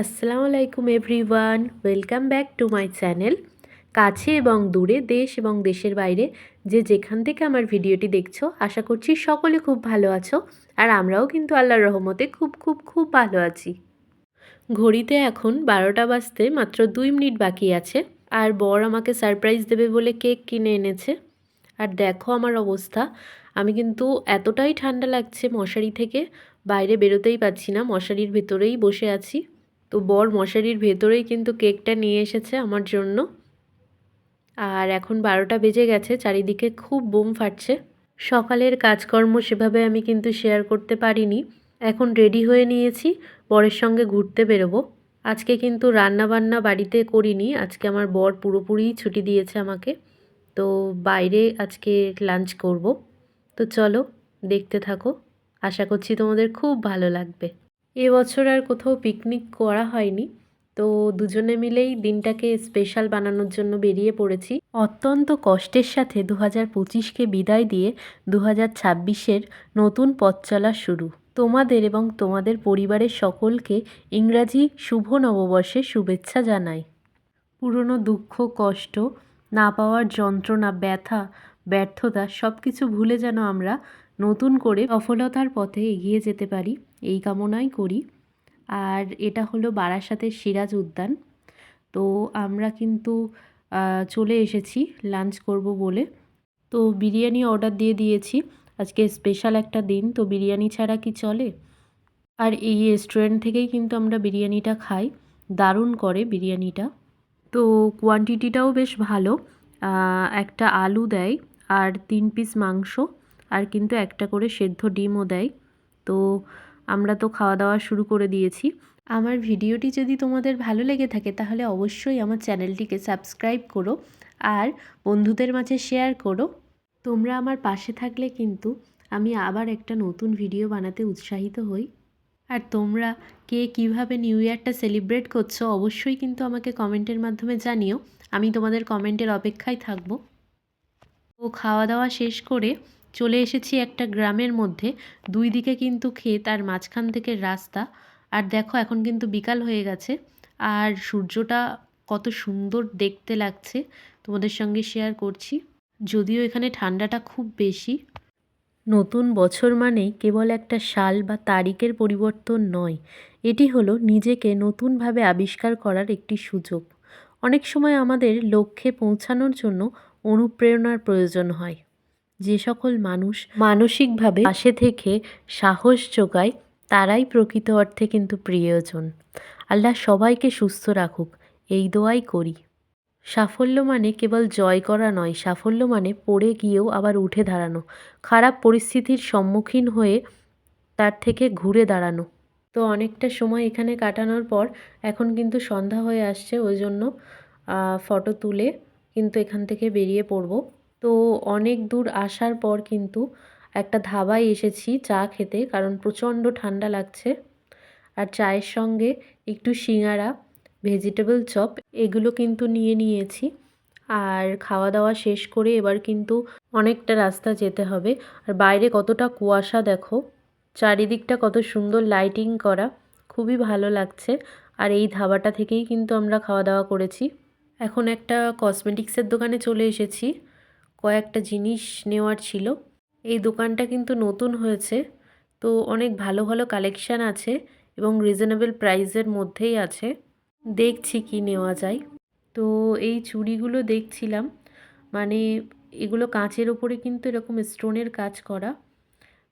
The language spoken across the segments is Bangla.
আসসালামু আলাইকুম everyone, welcome back to my channel. কাছে এবং দূরে, দেশ এবং দেশের বাইরে, যে যেখান থেকে আমার ভিডিওটি দেখছ, আশা করছি সকলে খুব ভালো আছো আর আমরাও কিন্তু আল্লাহর রহমতে খুব খুব খুব ভালো আছি। ঘড়িতে এখন বারোটা বাজতে মাত্র দুই মিনিট বাকি আছে আর বর আমাকে সারপ্রাইজ দেবে বলে কেক কিনে এনেছে। আর দেখো আমার অবস্থা, আমি কিন্তু এতটাই ঠান্ডা লাগছে মশারি থেকে, বাইরে বেরোতেই পাচ্ছি না, মশারির ভেতরেই বসে আছি। তো বর মশারির ভেতরেই কিন্তু কেকটা নিয়ে এসেছে আমার জন্য। আর এখন বারোটা বেজে গেছে, চারিদিকে খুব বোম ফাটছে। সকালের কাজকর্ম সেভাবে আমি কিন্তু শেয়ার করতে পারিনি। এখন রেডি হয়ে নিয়েছি, বরের সঙ্গে ঘুরতে বেরোবো। আজকে কিন্তু রান্না বান্না বাড়িতে করিনি, আজকে আমার বর পুরোপুরি ছুটি দিয়েছে আমাকে। তো বাইরে আজকে লাঞ্চ করব। তো চলো, দেখতে থাকো। আশা করছি তোমাদের খুব ভালো লাগবে। এবছর আর কোথাও পিকনিক করা হয়নি। তো দুজনে মিলেই দিনটাকে স্পেশাল বানানোর জন্য বেরিয়ে পড়েছি। অত্যন্ত কষ্টের সাথে দু হাজার পঁচিশকে বিদায় দিয়ে দু হাজার ছাব্বিশের নতুন পথ চলা শুরু। তোমাদের এবং তোমাদের পরিবারের সকলকে ইংরাজি শুভ নববর্ষের শুভেচ্ছা জানাই। পুরনো দুঃখ, কষ্ট, না পাওয়ার যন্ত্রণা, ব্যথা, ব্যর্থতা সব কিছু ভুলে যেন আমরা নতুন করে সফলতার পথে এগিয়ে যেতে পারি, এই কামনাই করি। আর এটা হলো বারাসাতের সিরাজ উদ্যান। তো আমরা কিন্তু চলে এসেছি লাঞ্চ করব বলে। তো বিরিয়ানি অর্ডার দিয়ে দিয়েছি। আজকে স্পেশাল একটা দিন, তো বিরিয়ানি ছাড়া কি চলে? আর এই রেস্টুরেন্ট থেকেই কিন্তু আমরা বিরিয়ানিটা খাই। দারুণ করে বিরিয়ানিটা। তো কোয়ান্টিটিটাও বেশ ভালো। একটা আলু দেয় আর তিন পিস মাংস। আর কিন্তু একটা করে সেদ্ধ ডিমও দেয়। তো আমরা তো খাওয়া দাওয়া শুরু করে দিয়েছি। আমার ভিডিওটি যদি তোমাদের ভালো লেগে থাকে তাহলে অবশ্যই আমার চ্যানেলটিকে সাবস্ক্রাইব করো আর বন্ধুদের মাঝে শেয়ার করো। তোমরা আমার পাশে থাকলে কিন্তু আমি আবার একটা নতুন ভিডিও বানাতে উৎসাহিত হই। আর তোমরা কে কীভাবে নিউ ইয়ারটা সেলিব্রেট করছ অবশ্যই কিন্তু আমাকে কমেন্টের মাধ্যমে জানিও। আমি তোমাদের কমেন্টের অপেক্ষায় থাকব। ও খাওয়া দাওয়া শেষ করে চলে এসেছি একটা গ্রামের মধ্যে। দুই দিকে কিন্তু ক্ষেত আর মাঝখান থেকে রাস্তা। আর দেখো, এখন কিন্তু বিকাল হয়ে গেছে। আর সূর্যটা কত সুন্দর দেখতে লাগছে। তোমাদের সঙ্গে শেয়ার করছি। যদিও এখানে ঠান্ডাটা খুব বেশি। নতুন বছর মানেই কেবল একটা সাল বা তারিখের পরিবর্তন নয়। এটি হলো নিজেকে নতুনভাবে আবিষ্কার করার একটি সুযোগ। অনেক সময় আমাদের লক্ষ্যে পৌঁছানোর জন্য অনুপ্রেরণার প্রয়োজন হয়। যে সকল মানুষ মানসিকভাবে পাশে থেকে সাহস যোগায়, তারাই প্রকৃত অর্থে কিন্তু প্রিয়জন। আল্লাহ সবাইকে সুস্থ রাখুক, এই দোয়াই করি। সাফল্য মানে কেবল জয় করা নয়, সাফল্য মানে পড়ে গিয়েও আবার উঠে দাঁড়ানো, খারাপ পরিস্থিতির সম্মুখীন হয়ে তার থেকে ঘুরে দাঁড়ানো। তো অনেকটা সময় এখানে কাটানোর পর এখন কিন্তু সন্ধ্যা হয়ে আসছে, ওই জন্য ফটো তুলে কিন্তু এখান থেকে বেরিয়ে পড়ব। তো অনেক দূর আসার পর কিন্তু একটা ধাবায় এসেছি চা খেতে, কারণ প্রচণ্ড ঠান্ডা লাগছে। আর চায়ের সঙ্গে একটু সিঙাড়া ভেজিটেবল চপ, এগুলো কিন্তু নিয়ে নিয়েছি। আর খাওয়া দাওয়া শেষ করে এবার কিন্তু অনেকটা রাস্তা যেতে হবে। আর বাইরে কতটা কুয়াশা দেখো, চারিদিকটা কত সুন্দর লাইটিং করা, খুবই ভালো লাগছে। আর এই ধাবাটা থেকেই কিন্তু আমরা খাওয়া দাওয়া করেছি। এখন একটা কসমেটিক্সের দোকানে চলে এসেছি। কয়েকটা জিনিস নেওয়ার ছিল। এই দোকানটা কিন্তু নতুন হয়েছে। তো অনেক ভালো ভালো কালেকশান আছে এবং রিজনেবল প্রাইসের মধ্যেই আছে। দেখছি কি নেওয়া যায়। তো এই চুড়িগুলো দেখছিলাম। মানে এগুলো কাঁচের ওপরে কিন্তু এরকম স্টোনের কাজ করা।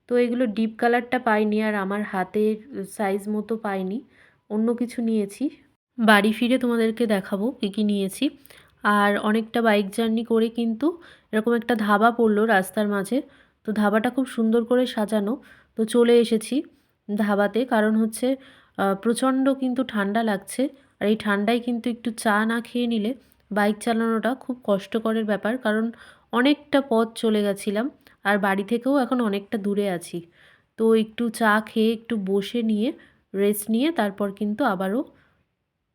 তো এগুলো ডিপ কালারটা পাইনি আর আমার হাতের সাইজ মতো পাইনি। অন্য কিছু নিয়েছি। বাড়ি ফিরে তোমাদেরকে দেখাবো কী কী নিয়েছি। আর অনেকটা বাইক জার্নি করে কিন্তু এরকম একটা ধাবা পড়ল রাস্তার মাঝে। তো ধাবাটা খুব সুন্দর করে সাজানো। তো চলে এসেছি ধাবাতে। কারণ হচ্ছে প্রচণ্ড কিন্তু ঠান্ডা লাগছে। আর এই ঠান্ডায় কিন্তু একটু চা না খেয়ে নিলে বাইক চালানোটা খুব কষ্টকরের ব্যাপার। কারণ অনেকটা পথ চলে গেছিলাম আর বাড়ি থেকেও এখন অনেকটা দূরে আছি। তো একটু চা খেয়ে, একটু বসে নিয়ে রেস্ট নিয়ে তারপর কিন্তু আবারও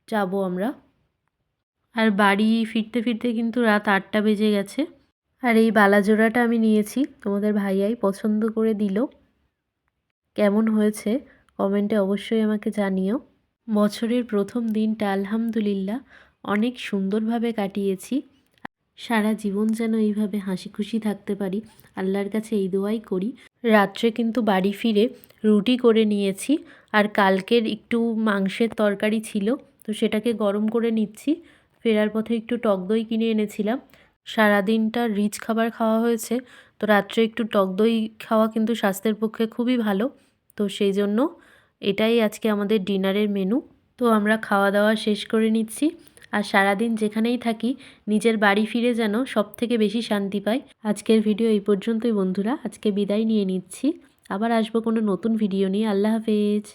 যাব আমরা। আর বাড়ি ফিরতে ফিরতে কিন্তু রাত আটটা বেজে গেছে। আর এই বালাজোড়াটা আমি নিয়েছি, তোমাদের ভাইয়াই পছন্দ করে দিল। কেমন হয়েছে কমেন্টে অবশ্যই আমাকে জানিও। বছরের প্রথম দিনটা আলহামদুলিল্লাহ অনেক সুন্দরভাবে কাটিয়েছি। সারা জীবন যেন এইভাবে হাসি খুশি থাকতে পারি, আল্লাহর কাছে এই দোয়াই করি। রাত্রে কিন্তু বাড়ি ফিরে রুটি করে নিয়েছি, আর কালকের একটু মাংসের তরকারি ছিল, তো সেটাকে গরম করে নিচ্ছি। ফেরার পথে একটু টক দই কিনে এনেছিলাম। সারাদিনটা রিচ খাবার খাওয়া হয়েছে, তো রাত্রে একটু টক দই খাওয়া কিন্তু স্বাস্থ্যের পক্ষে খুবই ভালো। তো সেই জন্য এটাই আজকে আমাদের ডিনারের মেনু। তো আমরা খাওয়া দাওয়া শেষ করে নিচ্ছি। আর সারাদিন যেখানেই থাকি, নিজের বাড়ি ফিরে যেন সব থেকে বেশি শান্তি পাই। আজকের ভিডিও এই পর্যন্তই বন্ধুরা। আজকে বিদায় নিয়ে নিচ্ছি। আবার আসব কোনো নতুন ভিডিও নিয়ে। আল্লাহ হাফেজ।